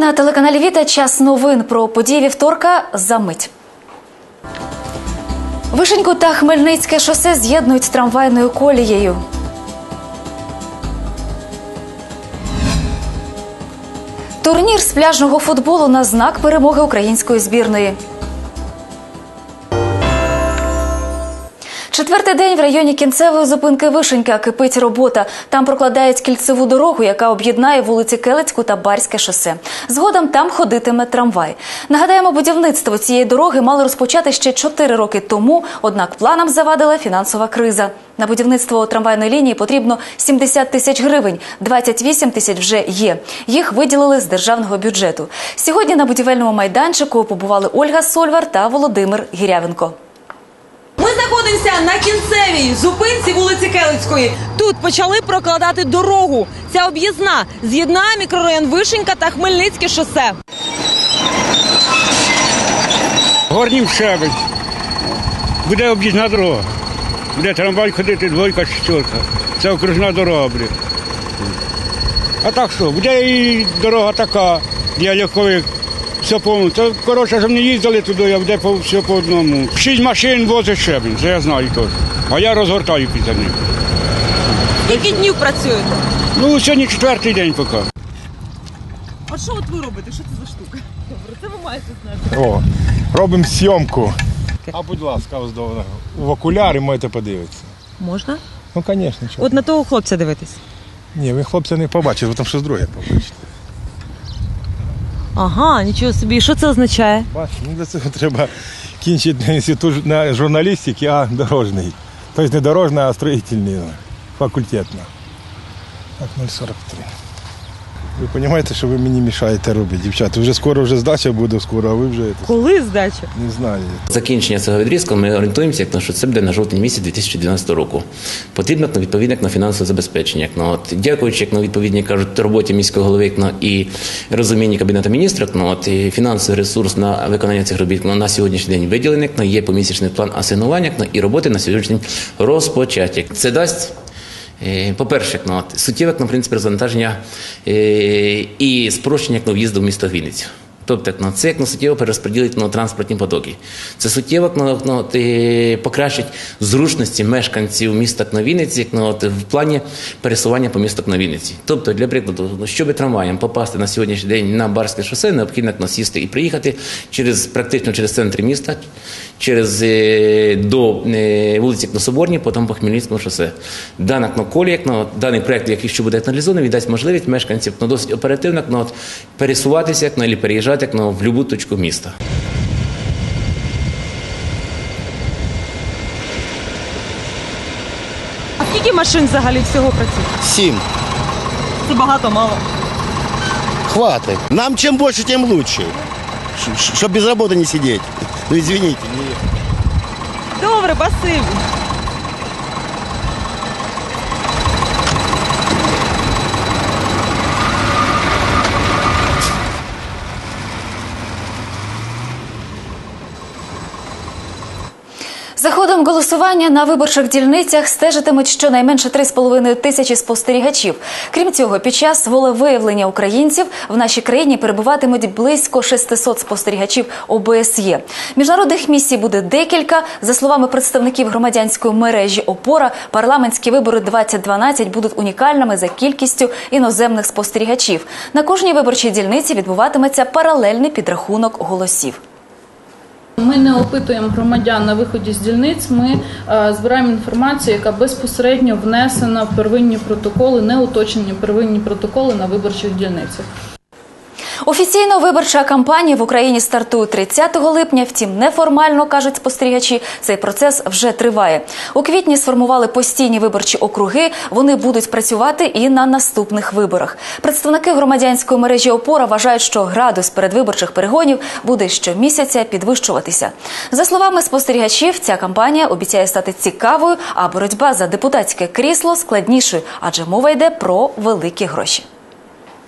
на телеканалі Віта час новин про події вівторка за мить. Вишеньку та Хмельницьке шосе з'єднують з трамвайною колією. Турнір з пляжного футболу на знак перемоги української збірної. Четвертий день в районі кінцевої зупинки Вишенька кипить робота. Там прокладають кільцеву дорогу, яка об'єднає вулиці Келецьку та Барське шосе. Згодом там ходитиме трамвай. Нагадаємо, будівництво цієї дороги мали розпочати ще чотири роки тому. Однак планам завадила фінансова криза. На будівництво трамвайної лінії потрібно 70 тисяч гривень. 28 тисяч вже є. Їх виділили з державного бюджету. Сьогодні на будівельному майданчику побували Ольга Сольвар та Володимир Гірявенко. Знаходимося на кінцевій зупинці вулиці Келицької. Тут почали прокладати дорогу. Ця об'їзна з'єднає мікрорайон Вишенька та Хмельницьке шосе. Горнім щебень. Буде об'їзна дорога. Буде трамвай ходити двойка, шістерка. Це окружна дорога буде. А так що, буде і дорога така, для легкових. Все повно. Це коротше, щоб не їздили туди, а буде по, все по одному. Шість машин возить щебень, це я знаю теж. А я розгортаю після них. Скільки днів працюєте? Ну, сьогодні четвертий день поки. А що от ви робите? Що це за штука? Добре, це ви маєте знати. О, робимо зйомку. А будь ласка, ось до в окуляри можете подивитися. Можна? Ну, звісно, чого. От на того хлопця дивитись. Ні, ви хлопця не побачите, ви там щось друге побачите. Ага, нічого собі. Що це означає? Бач, ну для цього треба кінчити інститут на журналістики, а дорожний. Тобто не дорожний, а строїтельний, ну, факультетна. Так, 043. Ви розумієте, що ви мені мішаєте робити, дівчата. Вже скоро вже здача буде скоро, а ви вже Коли здача? не знаю. Закінчення цього відрізку ми орієнтуємося, як на що це буде на жовтень місяць 2012 року. Потрібно як на відповідно як на фінансове забезпечення. Як на от дякуючи, як на відповідні кажуть роботі міського голови як на і розумінні кабінету міністрів, як на от і фінансовий ресурс на виконання цих робіт на, на сьогоднішній день виділений, як на є помісячний план асигнування, як на і роботи на сьогоднішній день розпочаті. Це дасть. Е, По-перше, ну, суттєве на принципі розвантаження е, і спрощення на в'їзду в місто Вінницю. Тобто, ну, це як на суттєво перерозподілить ну, транспортні потоки. Це суттєво ну, ну, е, покращить зручності мешканців міста Вінниці ну, в плані пересування по місту на. Тобто, для прикладу, ну, щоб трамваєм попасти на сьогоднішній день на Барське шосе, необхідно ну, сісти і приїхати через практично через центр міста, через е, до е, вулиці Соборній, потім по Хмельницькому шосе. Дана як, колія, як, ну, даний проект, який що буде аналізований, дасть можливість мешканців ну, досить оперативно як, ну, от, пересуватися як, ну, або переїжджати як, ну, в будь-яку точку міста. А скільки машин взагалі всього працює? Сім. Це багато мало. Хватит. Нам чем больше, тем лучше. Чтобы без работы не сидеть. Ну извините. Добре, спасибі. За ходом на виборчих дільницях стежитимуть щонайменше 3,5 тисячі спостерігачів. Крім цього, під час волевиявлення українців в нашій країні перебуватимуть близько 600 спостерігачів ОБСЄ. Міжнародних місій буде декілька. За словами представників громадянської мережі ОПОРА, парламентські вибори 2012 будуть унікальними за кількістю іноземних спостерігачів. На кожній виборчій дільниці відбуватиметься паралельний підрахунок голосів. Ми не опитуємо громадян на виході з дільниць. Ми е, збираємо інформацію, яка безпосередньо внесена в первинні протоколи, не уточнені первинні протоколи на виборчих дільницях. Офіційно виборча кампанія в Україні стартує 30 липня. Втім, неформально кажуть спостерігачі, цей процес вже триває. У квітні сформували постійні виборчі округи. Вони будуть працювати і на наступних виборах. Представники громадянської мережі опора вважають, що градус передвиборчих перегонів буде щомісяця підвищуватися. За словами спостерігачів, ця кампанія обіцяє стати цікавою, а боротьба за депутатське крісло складнішою, адже мова йде про великі гроші.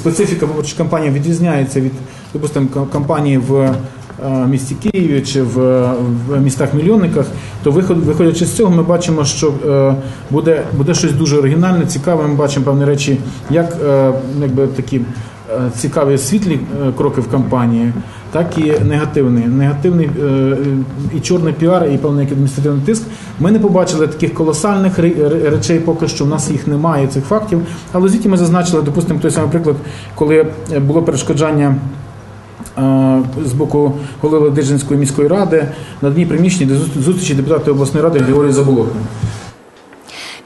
Специфіка виборчої кампанії відрізняється від, допустим, кампанії в е, місті Києві чи в, в містах-мільйонниках, то виход, виходячи з цього, ми бачимо, що е, буде, буде щось дуже оригінальне, цікаве. Ми бачимо певні речі, як е, якби такі цікаві світлі кроки в кампанії, так і негативний. Негативний е, е, і чорний піар, і певний адміністративний тиск. Ми не побачили таких колосальних ре- ре- речей, поки що в нас їх немає, цих фактів. Але в звіті ми зазначили, допустимо, той самий приклад, коли було перешкоджання е, з боку голови Ладижинської міської ради на дні приміщенні до зустрічі депутата обласної ради Григорія Заболотного.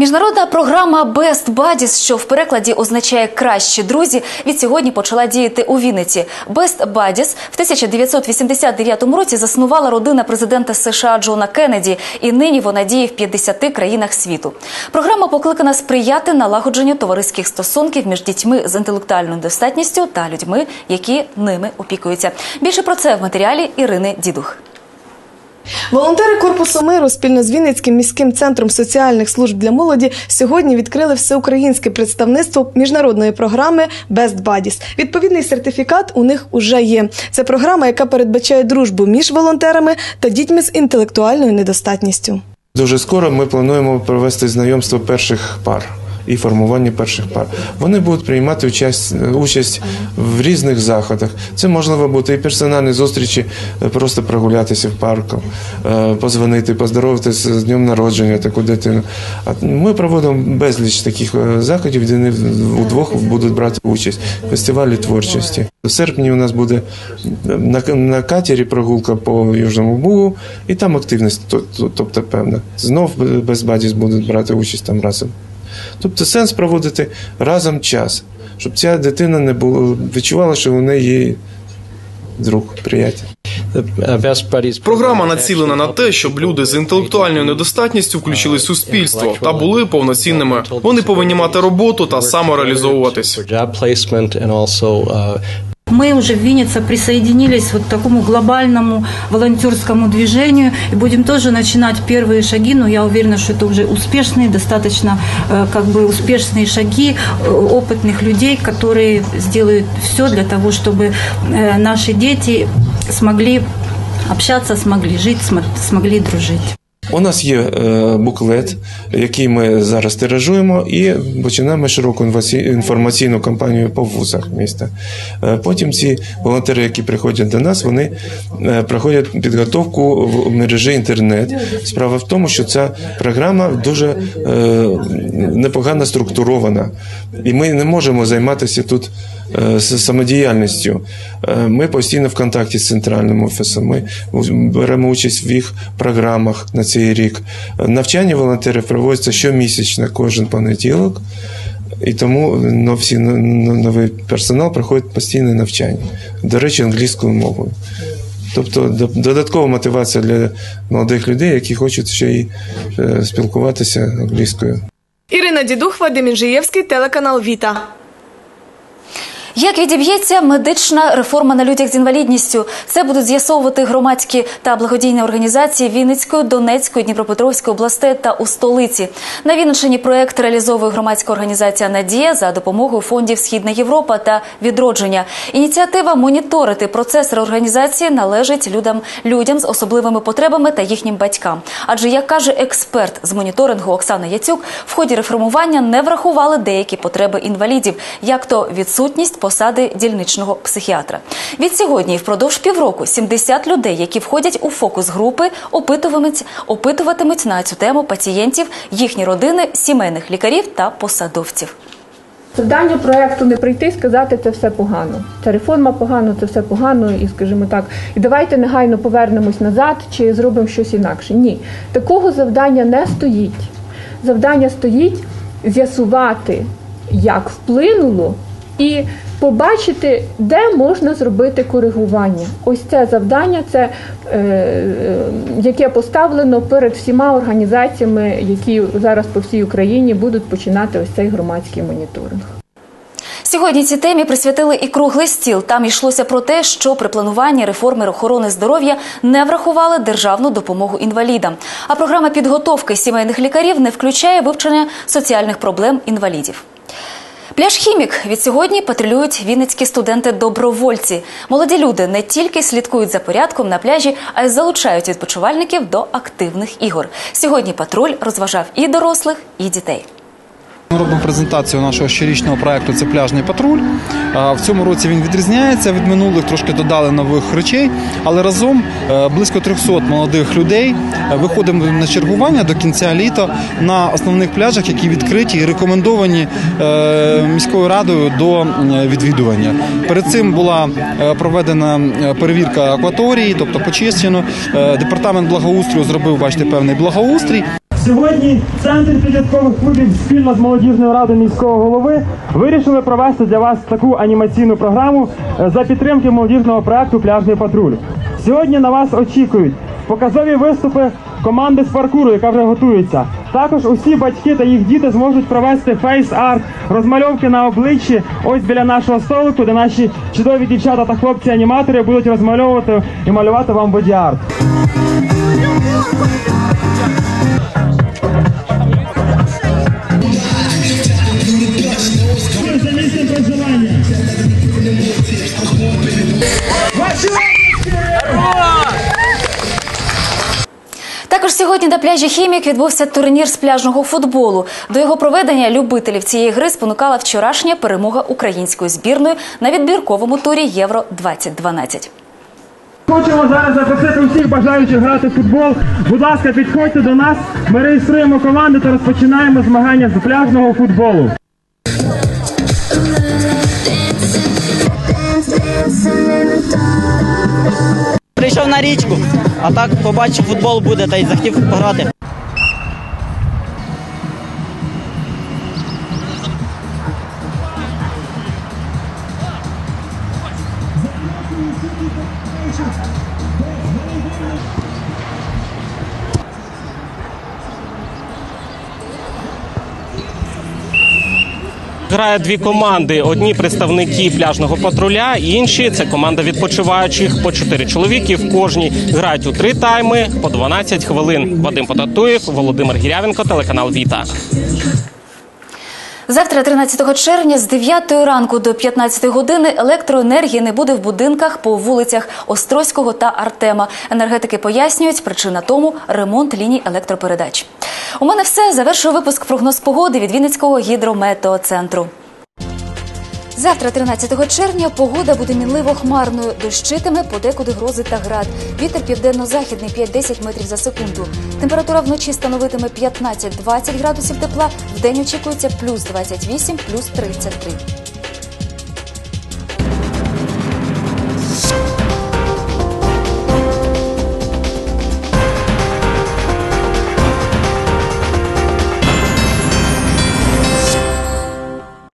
Міжнародна програма Best Buddies, що в перекладі означає кращі друзі, від сьогодні почала діяти у Вінниці. Best Buddies в 1989 році заснувала родина президента США Джона Кеннеді, і нині вона діє в 50 країнах світу. Програма покликана сприяти налагодженню товариських стосунків між дітьми з інтелектуальною недостатністю та людьми, які ними опікуються. Більше про це в матеріалі Ірини Дідух. Волонтери Корпусу миру спільно з Вінницьким міським центром соціальних служб для молоді сьогодні відкрили всеукраїнське представництво міжнародної програми Best Buddies. Відповідний сертифікат у них уже є. Це програма, яка передбачає дружбу між волонтерами та дітьми з інтелектуальною недостатністю. Дуже скоро ми плануємо провести знайомство перших пар і формування перших пар. Вони будуть приймати участь, участь в різних заходах. Це можливо бути і персональні зустрічі, е, просто прогулятися в парку, е, позвонити, поздоровитися з днем народження таку дитину. Ми проводимо безліч таких е, заходів, де вони удвох будуть брати участь. Фестивалі творчості. У серпні у нас буде на, катері прогулка по Южному Бугу, і там активність, то- то- тобто певна. Знов без бадіс будуть брати участь там разом. Тобто сенс проводити разом час, щоб ця дитина не було, відчувала, що у неї є друг, приятель. Програма націлена на те, щоб люди з інтелектуальною недостатністю включили суспільство та були повноцінними. Вони повинні мати роботу та самореалізовуватись. Мы уже в Виннице присоединились вот к такому глобальному волонтерскому движению и будем тоже начинать первые шаги, но я уверена, что это уже успешные, достаточно э, как бы успешные шаги э, опытных людей, которые сделают все для того, чтобы э, наши дети смогли общаться, смогли жить, смо- смогли дружить. У нас є е, буклет, який ми зараз тиражуємо, і починаємо широку інформаційну кампанію по вузах міста. Е, потім ці волонтери, які приходять до нас, вони е, проходять підготовку в мережі інтернет. Справа в тому, що ця програма дуже непогано структурована, і ми не можемо займатися тут самодіяльністю. Е, Ми постійно в контакті з центральним офісом. Ми беремо участь в їх програмах на цей рік. Е, Навчання волонтерів проводиться щомісячно, кожен понеділок. І тому ну, всі ну, ну, новий персонал проходить постійне навчання. До речі, англійською мовою. Тобто додаткова мотивація для молодих людей, які хочуть ще й е, спілкуватися англійською. Ірина Дідух, Вадим Інжиєвський, телеканал Віта. Як відіб'ється медична реформа на людях з інвалідністю? Це будуть з'ясовувати громадські та благодійні організації Вінницької, Донецької, Дніпропетровської областей та у столиці. На Вінниччині проект реалізовує громадська організація Надія за допомогою фондів Східна Європа та відродження. Ініціатива моніторити процес реорганізації належить людям, людям з особливими потребами та їхнім батькам. Адже як каже експерт з моніторингу Оксана Яцюк, в ході реформування не врахували деякі потреби інвалідів, як то відсутність посади дільничного психіатра. Від сьогодні впродовж півроку 70 людей, які входять у фокус групи, опитуватимуть, опитуватимуть на цю тему пацієнтів, їхні родини, сімейних лікарів та посадовців. Завдання проекту не прийти і сказати це все погано. Ця реформа погано, це все погано, і скажімо так, і давайте негайно повернемось назад чи зробимо щось інакше. Ні, такого завдання не стоїть. Завдання стоїть з'ясувати, як вплинуло, і побачити, де можна зробити коригування. Ось це завдання, це е, яке поставлено перед всіма організаціями, які зараз по всій Україні будуть починати ось цей громадський моніторинг. Сьогодні цій темі присвятили і круглий стіл. Там йшлося про те, що при плануванні реформи охорони здоров'я не врахували державну допомогу інвалідам. А програма підготовки сімейних лікарів не включає вивчення соціальних проблем інвалідів. Пляж хімік від сьогодні патрулюють вінницькі студенти-добровольці. Молоді люди не тільки слідкують за порядком на пляжі, а й залучають відпочивальників до активних ігор. Сьогодні патруль розважав і дорослих, і дітей. Ми робимо презентацію нашого щорічного проекту Це пляжний патруль. В цьому році він відрізняється від минулих, трошки додали нових речей, але разом е, близько 300 молодих людей е, виходимо на чергування до кінця літа на основних пляжах, які відкриті і рекомендовані е, міською радою до відвідування. Перед цим була проведена перевірка акваторії, тобто почищено. Департамент благоустрою зробив, бачите, певний благоустрій. Сьогодні центр підліткових клубів спільно з молодіжною радою міського голови вирішили провести для вас таку анімаційну програму е, за підтримки молодіжного проекту Пляжний патруль. Сьогодні на вас очікують показові виступи команди з паркуру, яка вже готується. Також усі батьки та їх діти зможуть провести фейс-арт, розмальовки на обличчі ось біля нашого столику, де наші чудові дівчата та хлопці-аніматори будуть розмальовувати і малювати вам боді-арт. На пляжі Хімік відбувся турнір з пляжного футболу. До його проведення любителів цієї гри спонукала вчорашня перемога української збірної на відбірковому турі Євро 2012 Хочемо зараз запросити усіх бажаючих грати в футбол. Будь ласка, підходьте до нас. Ми реєструємо команди та розпочинаємо змагання з пляжного футболу. Прийшов на річку, а так побачив футбол буде та й захотів пограти. Грає дві команди: одні представники пляжного патруля, інші це команда відпочиваючих по чотири чоловіки. В кожній грають у три тайми по 12 хвилин. Вадим Потатуєв, Володимир Гірявенко, телеканал Віта. Завтра, 13 червня, з 9 ранку до 15 години електроенергії не буде в будинках по вулицях Острозького та Артема. Енергетики пояснюють, причина тому ремонт ліній електропередач. У мене все. Завершую випуск прогноз погоди від Вінницького гідрометеоцентру. Завтра, 13 червня, погода буде мінливо хмарною. Дощитиме подекуди грози та град. Вітер південно-західний 5-10 метрів за секунду. Температура вночі становитиме 15-20 градусів тепла. В день очікується плюс 28, плюс 33.